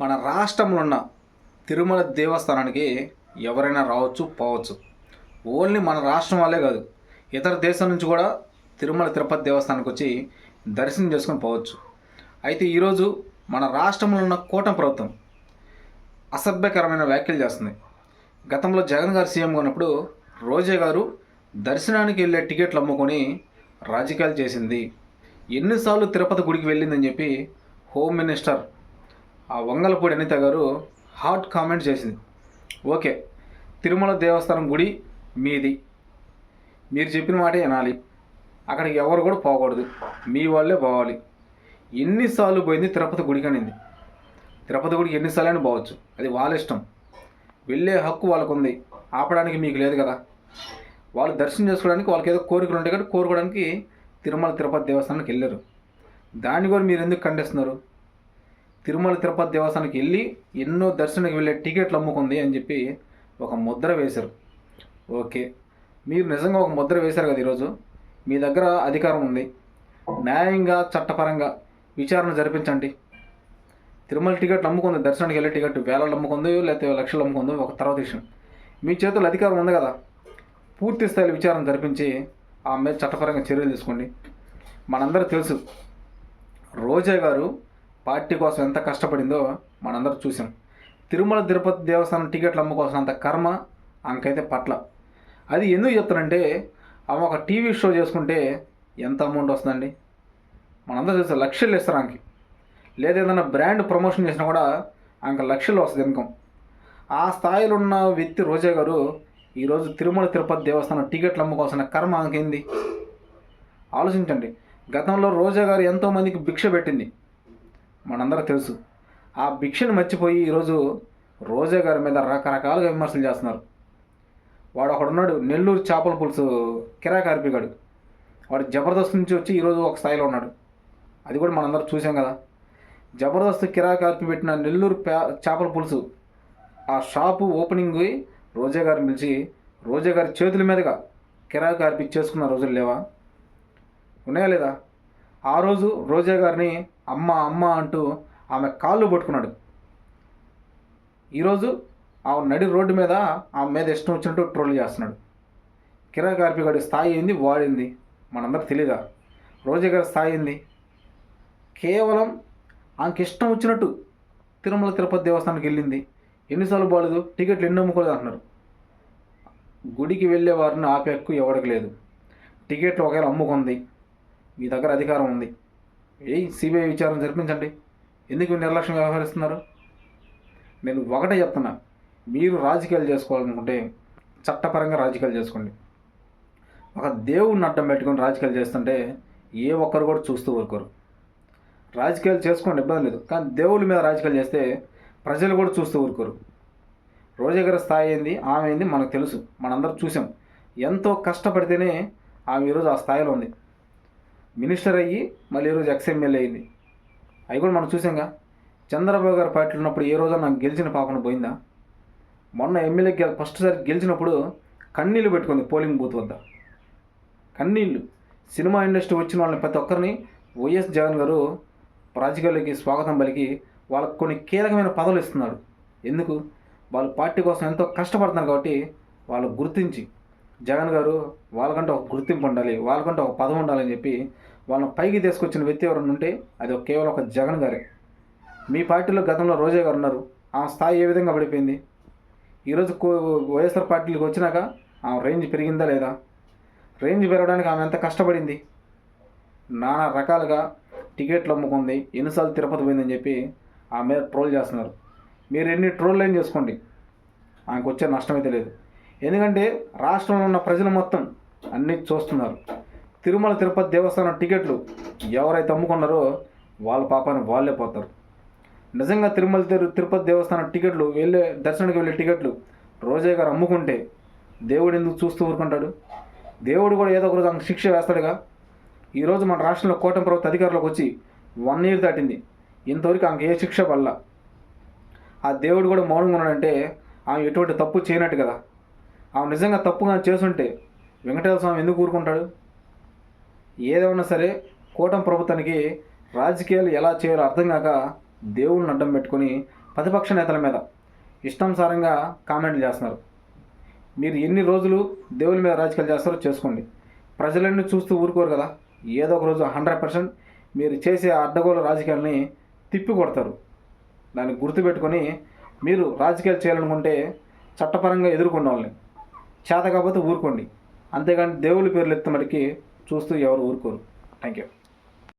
మన రాష్ట్రంలో ఉన్న తిరుమల దేవస్థానానికి ఎవరైనా రావచ్చు పోవచ్చు. ఓన్లీ మన రాష్ట్రం వాళ్ళే కాదు ఇతర దేశం నుంచి కూడా తిరుమల తిరుపతి దేవస్థానానికి వచ్చి దర్శనం చేసుకొని పోవచ్చు. అయితే ఈరోజు మన రాష్ట్రంలో ఉన్న కూటమి ప్రభుత్వం అసభ్యకరమైన వ్యాఖ్యలు చేస్తుంది. గతంలో జగన్ గారు సీఎంగా ఉన్నప్పుడు రోజే గారు దర్శనానికి వెళ్ళే టికెట్లు అమ్ముకొని రాజకీయాలు చేసింది. ఎన్నిసార్లు తిరుపతి గుడికి వెళ్ళిందని చెప్పి హోమ్ మినిస్టర్ ఆ వంగలపూడి అనిత గారు హాట్ కామెంట్ చేసింది. ఓకే తిరుమల దేవస్థానం గుడి మీది. మీరు చెప్పిన మాటే వినాలి. అక్కడికి ఎవరు కూడా పోకూడదు. మీ వాళ్ళే పోవాలి. ఎన్నిసార్లు పోయింది తిరుపతి గుడికి అనింది. తిరుపతి గుడికి ఎన్నిసార్లు అయినా పోవచ్చు. అది వాళ్ళ ఇష్టం. వెళ్ళే హక్కు వాళ్ళకు ఉంది ఆపడానికి మీకు లేదు కదా. వాళ్ళు దర్శనం చేసుకోవడానికి వాళ్ళకి ఏదో కోరికలు ఉంటాయి కాబట్టి కోరుకోవడానికి తిరుమల తిరుపతి దేవస్థానానికి వెళ్ళారు. దాన్ని కూడా మీరు ఎందుకు ఖండిస్తున్నారు? తిరుమల తిరుపతి దేవస్థానానికి వెళ్ళి ఎన్నో దర్శనానికి వెళ్ళే టికెట్లు అమ్ముకుంది అని చెప్పి ఒక ముద్ర వేశారు. ఓకే. మీరు నిజంగా ఒక ముద్ర వేశారు కదా ఈరోజు? మీ దగ్గర అధికారం ఉంది. న్యాయంగా చట్టపరంగా విచారణ జరిపించండి. తిరుమల టికెట్లు అమ్ముకుంది దర్శనానికి వెళ్ళే టికెట్ వేలలు అమ్ముకుంది లేకపోతే లక్షలు అమ్ముకుంది ఒక తర్వాత విషయం. మీ చేతుల్లో అధికారం ఉంది కదా? పూర్తి స్థాయిలో విచారణ జరిపించి ఆ మీద చట్టపరంగా చర్యలు తీసుకోండి. మనందరూ తెలుసు రోజా గారు పార్టీ కోసం ఎంత కష్టపడిందో మనందరూ చూసాం తిరుమల తిరుపతి దేవస్థానం టికెట్లు అమ్ముకోవాల్సినంత కర్మ ఆమెకైతే పట్ల. అది ఎందుకు చెప్తానంటే ఆమె ఒక టీవీ షో చేసుకుంటే ఎంత అమౌంట్ వస్తుందండి? మనందరూ చూస్తే లక్షలు ఇస్తారు ఆమెకి. లేదా ఏదైనా బ్రాండ్ ప్రమోషన్ చేసినా కూడా ఆమెకు లక్షలు వస్తుంది ఇన్కమ్. ఆ స్థాయిలో ఉన్న వ్యక్తి రోజా గారు ఈరోజు తిరుమల తిరుపతి దేవస్థానం టికెట్లు అమ్ముకోవాల్సిన కర్మ ఆమెకేంది ఆలోచించండి. గతంలో రోజా గారు ఎంతోమందికి భిక్ష పెట్టింది. మనందరూ తెలుసు. ఆ భిక్షను మర్చిపోయి ఈరోజు రోజా గారి మీద రకరకాలుగా విమర్శలు చేస్తున్నారు. వాడు ఒకడున్నాడు నెల్లూరు చేపల పులుసు కిరాకార్పిగాడు వాడు జబర్దస్త్ నుంచి వచ్చి ఈరోజు ఒక స్థాయిలో ఉన్నాడు. అది కూడా మనందరూ చూసాం కదా. జబర్దస్త్ కిరాకార్పి పెట్టిన నెల్లూరు చేపల పులుసు ఆ షాపు ఓపెనింగ్ రోజా గారిని పిలిచి రోజా గారి చేతుల మీదుగా కిరాకార్పి చేసుకున్న రోజులు లేవా? ఉన్నాయా లేదా? ఆ రోజు రోజా గారిని అమ్మ అమ్మ అంటూ ఆమె కాళ్ళు పట్టుకున్నాడు. ఈరోజు ఆమె నడి రోడ్డు మీద ఆమె మీద ఇష్టం వచ్చినట్టు ట్రోల్ చేస్తున్నాడు. కిరాకార్పి గారి స్థాయి ఏంది? వాడింది. మనందరికి తెలీదా? రోజా గారి స్థాయి ఏంది? కేవలం ఆమెకి ఇష్టం వచ్చినట్టు తిరుమల తిరుపతి దేవస్థానానికి వెళ్ళింది. ఎన్నిసార్లు బాగలేదు టికెట్లు ఎన్ని అమ్ముకోలేదు అంటున్నారు. గుడికి వెళ్ళే వారిని ఆపే హక్కు ఎవరికి లేదు. టికెట్లు ఒకవేళ అమ్ముకుంది మీ దగ్గర అధికారం ఉంది. ఏ సిబిఐ విచారణ జరిపించండి. ఎందుకు నిర్లక్ష్యంగా నిర్లక్ష్యం వ్యవహరిస్తున్నారు? నేను ఒకటే చెప్తున్నా. మీరు రాజకీయాలు చేసుకోవాలనుకుంటే చట్టపరంగా రాజకీయాలు చేసుకోండి. ఒక దేవుడిని అడ్డం పెట్టుకొని రాజకీయాలు చేస్తుంటే ఏ ఒక్కరు కూడా చూస్తూ ఊరుకోరు. రాజకీయాలు చేసుకోండి ఇబ్బంది లేదు. కానీ దేవుళ్ళ మీద రాజకీయాలు చేస్తే ప్రజలు కూడా చూస్తూ ఊరుకోరు. రోజా గారి స్థాయి ఏంది? ఆమె ఏంది? మనకు తెలుసు. మనందరం చూసాం. ఎంతో కష్టపడితేనే ఆమె ఈరోజు ఆ స్థాయిలో ఉంది. మినిస్టర్ అయ్యి మళ్ళీ ఈరోజు ఎక్స్ఎమ్మెల్యే అయింది. అవి కూడా మనం చూసాంగా. చంద్రబాబు గారు పార్టీలో ఉన్నప్పుడు ఏ రోజు నాకు గెలిచిన పాపన పోయిందా? మొన్న ఎమ్మెల్యే గె ఫస్ట్ సారి గెలిచినప్పుడు కన్నీళ్ళు పెట్టుకుంది పోలింగ్ బూత్ వద్ద. కన్నీళ్ళు సినిమా ఇండస్ట్రీ వచ్చిన వాళ్ళని ప్రతి ఒక్కరిని వైఎస్ జగన్ గారు రాజకీయాల్లోకి స్వాగతం పలికి వాళ్ళకి కొన్ని కీలకమైన పదవులు ఇస్తున్నాడు. ఎందుకు? వాళ్ళు పార్టీ కోసం ఎంతో కష్టపడుతున్నారు కాబట్టి వాళ్ళు గుర్తించి జగన్ గారు వాళ్ళకంటే ఒక గుర్తింపు ఉండాలి వాళ్ళకంటే ఒక పదవి ఉండాలని చెప్పి వాళ్ళని పైకి తీసుకొచ్చిన వ్యక్తి ఎవరైనా ఉంటే అది కేవలం ఒక జగన్ గారే. మీ పార్టీలో గతంలో రోజా గారు ఉన్నారు. ఆ స్థాయి ఏ విధంగా పడిపోయింది? ఈరోజు కో- వైఎస్ఆర్ పార్టీలకు వచ్చినాక ఆ రేంజ్ పెరిగిందా లేదా? రేంజ్ పెరగడానికి ఆమె ఎంత కష్టపడింది? నానా రకాలుగా టికెట్లు అమ్ముకుంది ఎన్నిసార్లు తిరుపతి పోయిందని చెప్పి ఆమె మీద ట్రోల్ చేస్తున్నారు. మీరు ఎన్ని ట్రోల్ ఏం చేసుకోండి ఆమెకు వచ్చే నష్టం లేదు. ఎందుకంటే రాష్ట్రంలో ఉన్న ప్రజలు మొత్తం అన్నీ చూస్తున్నారు. తిరుమల తిరుపతి దేవస్థానం టికెట్లు ఎవరైతే అమ్ముకున్నారో వాళ్ళ పాపాన్ని వాళ్ళే పోతారు. నిజంగా తిరుమల తిరు తిరుపతి దేవస్థానం టికెట్లు వెళ్ళే దర్శనానికి వెళ్ళే టికెట్లు రోజే గారు అమ్ముకుంటే దేవుడు ఎందుకు చూస్తూ ఊరుకుంటాడు? దేవుడు కూడా ఏదో ఒక రోజు ఆమెకు శిక్ష వేస్తాడుగా. ఈరోజు మన రాష్ట్రంలో కూటమి ప్రభుత్వ అధికారులకు వచ్చి వన్ ఇయర్ దాటింది. ఇంతవరకు ఆమెకు ఏ శిక్ష పడలా. ఆ దేవుడు కూడా మౌనంగా ఉన్నాడంటే ఆమె ఎటువంటి తప్పు చేయనట్టు కదా. ఆమె నిజంగా తప్పుగా చేస్తుంటే వెంకటేశ్వర స్వామి ఎందుకు ఊరుకుంటాడు? ఏదేమన్నా సరే కూటమి ప్రభుత్వానికి రాజకీయాలు ఎలా చేయాలో అర్థం కాక దేవుణ్ణి అడ్డం పెట్టుకొని ప్రతిపక్ష నేతల మీద ఇష్టానుసారంగా కామెంట్లు చేస్తున్నారు. మీరు ఎన్ని రోజులు దేవుని మీద రాజకీయాలు చేస్తారో చేసుకోండి. ప్రజలన్నీ చూస్తూ ఊరుకోరు కదా. ఏదో ఒక రోజు హండ్రెడ్ పర్సెంట్ మీరు చేసే అడ్డగోలు రాజకీయాలని తిప్పి కొడతారు దాన్ని గుర్తుపెట్టుకొని మీరు రాజకీయాలు చేయాలనుకుంటే చట్టపరంగా ఎదుర్కొన్న వాళ్ళని. చేత కాకపోతే ఊరుకోండి. అంతేగాని దేవుడి పేర్లు ఎత్తే మటుకి చూస్తూ ఎవరు ఊరుకోరు. Thank you